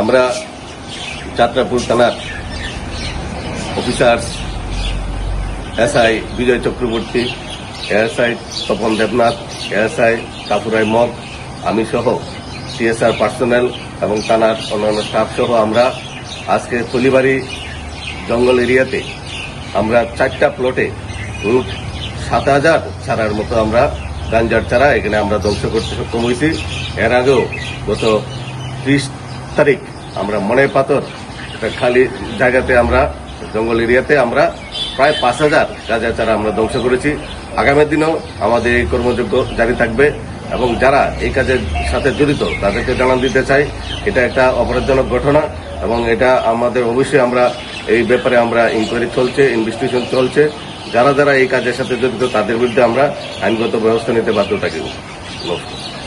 আমরা যাত্রাপুর থানার officers, SI Bijoy Chakraborty ASI Tapan Debnath ASI Kapurai Mog, আমি সহ সিএসআর পার্সোনেল এবং থানার অন্যান্য স্টাফ সহ আমরা আজকে তলিবাড়ি জঙ্গল এরিয়াতে আমরা চারটা প্লটে রুট সাত হাজার চারার মতো আমরা গাঞ্জার চারা এখানে আমরা ধ্বংস করতে সক্ষম হয়েছি। এর আগেও গত ত্রিশ তারিখ আমরা মনে পাথর খালি জায়গাতে আমরা, জঙ্গল এরিয়াতে আমরা প্রায় পাঁচ হাজার গাঁজা চারা আমরা ধ্বংস করেছি। আগামী দিনেও আমাদের এই কর্মযোগ্য জারি থাকবে এবং যারা এই কাজের সাথে জড়িত, তাদেরকে জানান দিতে চাই। এটা একটা অপরাধজনক ঘটনা এবং এটা আমাদের অবশ্যই আমরা এই ব্যাপারে আমরা ইনকোয়ারি চলছে ইনভেস্টিগেশন চলছে। যারা যারা এই কাজের সাথে জড়িত, তাদের বিরুদ্ধে আমরা আইনগত ব্যবস্থা নিতে বাধ্য থাকি নমস্কার।